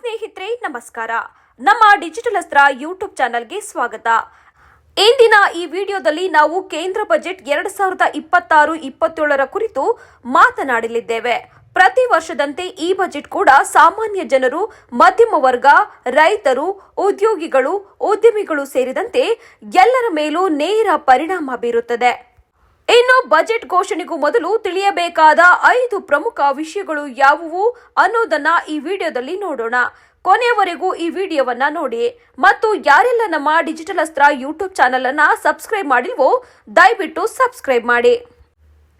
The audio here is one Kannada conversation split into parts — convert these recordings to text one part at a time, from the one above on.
ಸ್ನೇಹಿತರೆ, ನಮಸ್ಕಾರ. ನಮ್ಮ ಡಿಜಿಟಲ್ ಅಸ್ತ್ರ ಯೂಟ್ಯೂಬ್ ಚಾನೆಲ್ಗೆ ಸ್ವಾಗತ. ಇಂದಿನ ಈ ವಿಡಿಯೋದಲ್ಲಿ ನಾವು ಕೇಂದ್ರ ಬಜೆಟ್ ಎರಡ್ ಸಾವಿರದ ಇಪ್ಪತ್ತಾರು, ಇಪ್ಪತ್ತೇಳರ ಕುರಿತು ಮಾತನಾಡಲಿದ್ದೇವೆ. ಪ್ರತಿ ವರ್ಷದಂತೆ ಈ ಬಜೆಟ್ ಕೂಡ ಸಾಮಾನ್ಯ ಜನರು, ಮಧ್ಯಮ ವರ್ಗ, ರೈತರು, ಉದ್ಯೋಗಿಗಳು, ಉದ್ಯಮಿಗಳು ಸೇರಿದಂತೆ ಎಲ್ಲರ ಮೇಲೂ ನೇರ ಪರಿಣಾಮ ಬೀರುತ್ತದೆ. ಇನ್ನು ಬಜೆಟ್ ಘೋಷಣೆಗೂ ಮೊದಲು ತಿಳಿಯಬೇಕಾದ ಐದು ಪ್ರಮುಖ ವಿಷಯಗಳು ಯಾವುವು ಅನ್ನೋದನ್ನ ಈ ವಿಡಿಯೋದಲ್ಲಿ ನೋಡೋಣ. ಕೊನೆಯವರೆಗೂ ಈ ವಿಡಿಯೋವನ್ನ ನೋಡಿ. ಮತ್ತು ಯಾರೆಲ್ಲ ನಮ್ಮ ಡಿಜಿಟಲ್ ಅಸ್ತ್ರ ಯೂಟ್ಯೂಬ್ ಚಾನೆಲ್ ಅನ್ನ ಸಬ್ಸ್ಕ್ರೈಬ್ ಮಾಡಿಲ್ವೋ, ದಯವಿಟ್ಟು ಸಬ್ಸ್ಕ್ರೈಬ್ ಮಾಡಿ.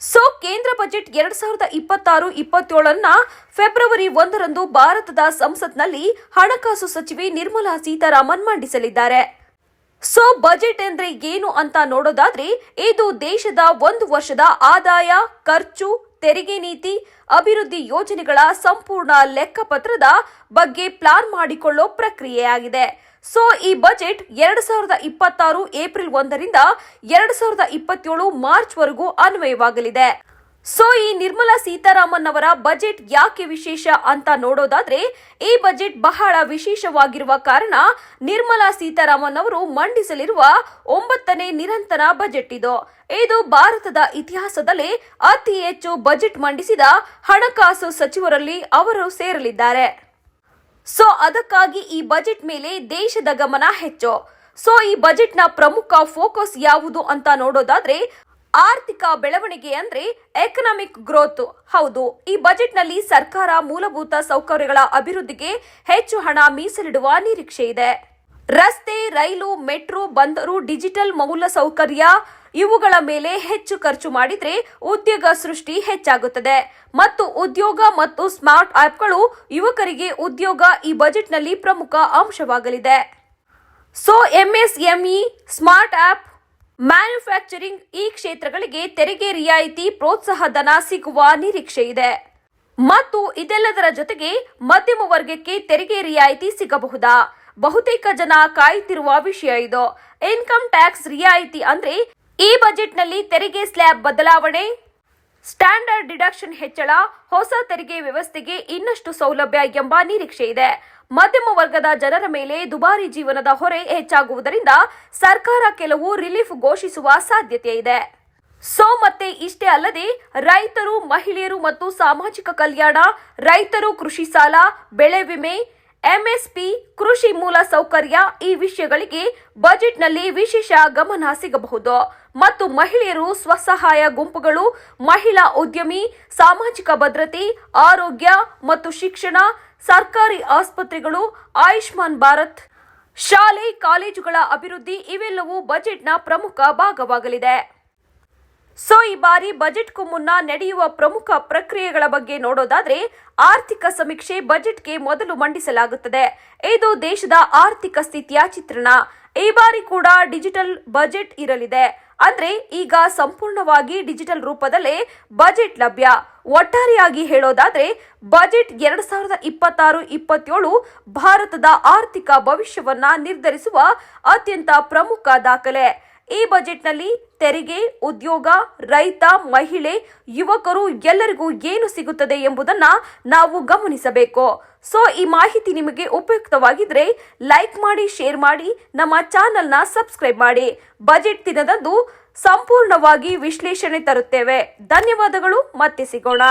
ಸೊ, ಕೇಂದ್ರ ಬಜೆಟ್ ಎರಡ್ ಸಾವಿರದ ಇಪ್ಪತ್ತಾರು ಇಪ್ಪತ್ತೇಳನ್ನ ಫೆಬ್ರವರಿ ಒಂದರಂದು ಭಾರತದ ಸಂಸತ್ನಲ್ಲಿ ಹಣಕಾಸು ಸಚಿವೆ ನಿರ್ಮಲಾ ಸೀತಾರಾಮನ್ ಮಂಡಿಸಲಿದ್ದಾರೆ. ಸೊ ಬಜೆಟ್ ಅಂದ್ರೆ ಏನು ಅಂತ ನೋಡೋದಾದ್ರೆ, ಇದು ದೇಶದ ಒಂದು ವರ್ಷದ ಆದಾಯ, ಖರ್ಚು, ತೆರಿಗೆ ನೀತಿ, ಅಭಿವೃದ್ಧಿ ಯೋಜನೆಗಳ ಸಂಪೂರ್ಣ ಲೆಕ್ಕಪತ್ರದ ಬಗ್ಗೆ ಪ್ಲಾನ್ ಮಾಡಿಕೊಳ್ಳೋ ಪ್ರಕ್ರಿಯೆಯಾಗಿದೆ. ಸೊ ಈ ಬಜೆಟ್ ಎರಡ್ ಸಾವಿರದ ಇಪ್ಪತ್ತಾರು ಏಪ್ರಿಲ್ ಒಂದರಿಂದ ಎರಡ್ ಸಾವಿರದ ಇಪ್ಪತ್ತೇಳು ಮಾರ್ಚ್ ವರೆಗೂ ಅನ್ವಯವಾಗಲಿದೆ. ಸೊ, ಈ ನಿರ್ಮಲಾ ಸೀತಾರಾಮನ್ ಅವರ ಬಜೆಟ್ ಯಾಕೆ ವಿಶೇಷ ಅಂತ ನೋಡೋದಾದ್ರೆ, ಈ ಬಜೆಟ್ ಬಹಳ ವಿಶೇಷವಾಗಿರುವ ಕಾರಣ ನಿರ್ಮಲಾ ಸೀತಾರಾಮನ್ ಅವರು ಮಂಡಿಸಲಿರುವ ಒಂಬತ್ತನೇ ನಿರಂತರ ಬಜೆಟ್ ಇದು. ಇದು ಭಾರತದ ಇತಿಹಾಸದಲ್ಲಿ ಅತಿ ಹೆಚ್ಚು ಬಜೆಟ್ ಮಂಡಿಸಿದ ಹಣಕಾಸು ಸಚಿವರಲ್ಲಿ ಅವರು ಸೇರಲಿದ್ದಾರೆ. ಸೊ, ಅದಕ್ಕಾಗಿ ಈ ಬಜೆಟ್ ಮೇಲೆ ದೇಶದ ಗಮನ ಹೆಚ್ಚು. ಸೊ, ಈ ಬಜೆಟ್ನ ಪ್ರಮುಖ ಫೋಕಸ್ ಯಾವುದು ಅಂತ ನೋಡೋದಾದ್ರೆ ಆರ್ಥಿಕ ಬೆಳವಣಿಗೆ ಅಂದ್ರೆ ಎಕನಾಮಿಕ್ ಗ್ರೋತ್ ಹೌದು, ಈ ಬಜೆಟ್ನಲ್ಲಿ ಸರ್ಕಾರ ಮೂಲಭೂತ ಸೌಕರ್ಯಗಳ ಅಭಿವೃದ್ಧಿಗೆ ಹೆಚ್ಚು ಹಣ ಮೀಸಲಿಡುವ ನಿರೀಕ್ಷೆ ಇದೆ. ರಸ್ತೆ, ರೈಲು, ಮೆಟ್ರೋ, ಬಂದರು, ಡಿಜಿಟಲ್ ಮೂಲಸೌಕರ್ಯ ಇವುಗಳ ಮೇಲೆ ಹೆಚ್ಚು ಖರ್ಚು ಮಾಡಿದ್ರೆ ಉದ್ಯೋಗ ಸೃಷ್ಟಿ ಹೆಚ್ಚಾಗುತ್ತದೆ. ಮತ್ತು ಉದ್ಯೋಗ ಮತ್ತು ಸ್ಮಾರ್ಟ್ ಆಪ್ಗಳು ಯುವಕರಿಗೆ ಉದ್ಯೋಗ ಈ ಬಜೆಟ್ನಲ್ಲಿ ಪ್ರಮುಖ ಅಂಶವಾಗಲಿದೆ. So MSME smart app manufacturing ಈ ಕ್ಷೇತ್ರಗಳಿಗೆ ತೆರಿಗೆ ರಿಯಾಯಿತಿ ಪ್ರೋತ್ಸಾಹ ಧನ ಸಿಗುವ ನಿರೀಕ್ಷೆ ಇದೆ. ಮತ್ತು ಇದೆಲ್ಲದರ ಜೊತೆಗೆ ಮಧ್ಯಮ ವರ್ಗಕ್ಕೆ ತೆರಿಗೆ ರಿಯಾಯಿತಿ ಸಿಗಬಹುದಾ? ಬಹುತೇಕ ಜನ ಕಾಯುತ್ತಿರುವ ವಿಷಯ ಇದು. ಇನ್ಕಮ್ ಟ್ಯಾಕ್ಸ್ ರಿಯಾಯಿತಿ ಅಂದ್ರೆ ಈ ಬಜೆಟ್ನಲ್ಲಿ ತೆರಿಗೆ ಸ್ಲ್ಯಾಬ್ ಬದಲಾವಣೆ ಸ್ಟ್ಯಾಂಡರ್ಡ್ ಡಿಡಕ್ಷನ್ ಹೆಚ್ಚಳ, ಹೊಸ ತೆರಿಗೆ ವ್ಯವಸ್ಥೆಗೆ ಇನ್ನಷ್ಟು ಸೌಲಭ್ಯ ಎಂಬ ನಿರೀಕ್ಷೆ ಇದೆ. ಮಧ್ಯಮ ವರ್ಗದ ಜನರ ಮೇಲೆ ದುಬಾರಿ ಜೀವನದ ಹೊರೆ ಹೆಚ್ಚಾಗುವುದರಿಂದ ಸರ್ಕಾರ ಕೆಲವು ರಿಲೀಫ್ ಘೋಷಿಸುವ ಸಾಧ್ಯತೆ ಇದೆ. ಸೋ ಮತ್ತೆ ಇಷ್ಟೇ ಅಲ್ಲದೆ, ರೈತರು, ಮಹಿಳೆಯರು ಮತ್ತು ಸಾಮಾಜಿಕ ಕಲ್ಯಾಣ, ರೈತರು ಕೃಷಿ ಸಾಲ, ಬೆಳೆ ವಿಮೆ ಎಂಎಸ್ಪಿ ಕೃಷಿ ಮೂಲ ಸೌಕರ್ಯ ಈ ವಿಷಯಗಳಿಗೆ ಬಜೆಟ್ನಲ್ಲಿ ವಿಶೇಷ ಗಮನ ಸಿಗಬಹುದು. ಮತ್ತು ಮಹಿಳೆಯರು ಸ್ವಸಹಾಯ ಗುಂಪುಗಳು, ಮಹಿಳಾ ಉದ್ಯಮಿ, ಸಾಮಾಜಿಕ ಭದ್ರತೆ, ಆರೋಗ್ಯ ಮತ್ತು ಶಿಕ್ಷಣ, ಸರ್ಕಾರಿ ಆಸ್ಪತ್ರೆಗಳು, ಆಯುಷ್ಮಾನ್ ಭಾರತ್, ಶಾಲೆ, ಕಾಲೇಜುಗಳ ಅಭಿವೃದ್ಧಿ ಇವೆಲ್ಲವೂ ಬಜೆಟ್ನ ಪ್ರಮುಖ ಭಾಗವಾಗಲಿದೆ. ಸೊ, ಈ ಬಾರಿ ಬಜೆಟ್ಗೂ ಮುನ್ನ ನಡೆಯುವ ಪ್ರಮುಖ ಪ್ರಕ್ರಿಯೆಗಳ ಬಗ್ಗೆ ನೋಡೋದಾದ್ರೆ ಆರ್ಥಿಕ ಸಮೀಕ್ಷೆ ಬಜೆಟ್ಗೆ ಮೊದಲು ಮಂಡಿಸಲಾಗುತ್ತದೆ. ಇದು ದೇಶದ ಆರ್ಥಿಕ ಸ್ಥಿತಿಯ ಚಿತ್ರಣ. ಈ ಬಾರಿ ಕೂಡ ಡಿಜಿಟಲ್ ಬಜೆಟ್ ಇರಲಿದೆ. ಅಂದ್ರೆ ಈಗ ಸಂಪೂರ್ಣವಾಗಿ ಡಿಜಿಟಲ್ ರೂಪದಲ್ಲೇ ಬಜೆಟ್ ಲಭ್ಯ. ಒಟ್ಟಾರೆಯಾಗಿ ಹೇಳೋದಾದ್ರೆ ಬಜೆಟ್ ಎರಡ್ ಸಾವಿರದ ಇಪ್ಪತ್ತಾರು, ಇಪ್ಪತ್ತೇಳು ಭಾರತದ ಆರ್ಥಿಕ ಭವಿಷ್ಯವನ್ನ ನಿರ್ಧರಿಸುವ ಅತ್ಯಂತ ಪ್ರಮುಖ ದಾಖಲೆ. ಈ ಬಜೆಟ್ನಲ್ಲಿ ತೆರಿಗೆ, ಉದ್ಯೋಗ, ರೈತ, ಮಹಿಳೆ, ಯುವಕರು ಎಲ್ಲರಿಗೂ ಏನು ಸಿಗುತ್ತದೆ ಎಂಬುದನ್ನ ನಾವು ಗಮನಿಸಬೇಕು. ಸೊ ಈ ಮಾಹಿತಿ ನಿಮಗೆ ಉಪಯುಕ್ತವಾಗಿದ್ರೆ ಲೈಕ್ ಮಾಡಿ ಶೇರ್ ಮಾಡಿ, ನಮ್ಮ ಚಾನೆಲ್ನ ಸಬ್ಸ್ಕ್ರೈಬ್ ಮಾಡಿ. ಬಜೆಟ್ ದಿನದಂದು ಸಂಪೂರ್ಣವಾಗಿ ವಿಶ್ಲೇಷಣೆ ತರುತ್ತೇವೆ. ಧನ್ಯವಾದಗಳು. ಮತ್ತೆ ಸಿಗೋಣ.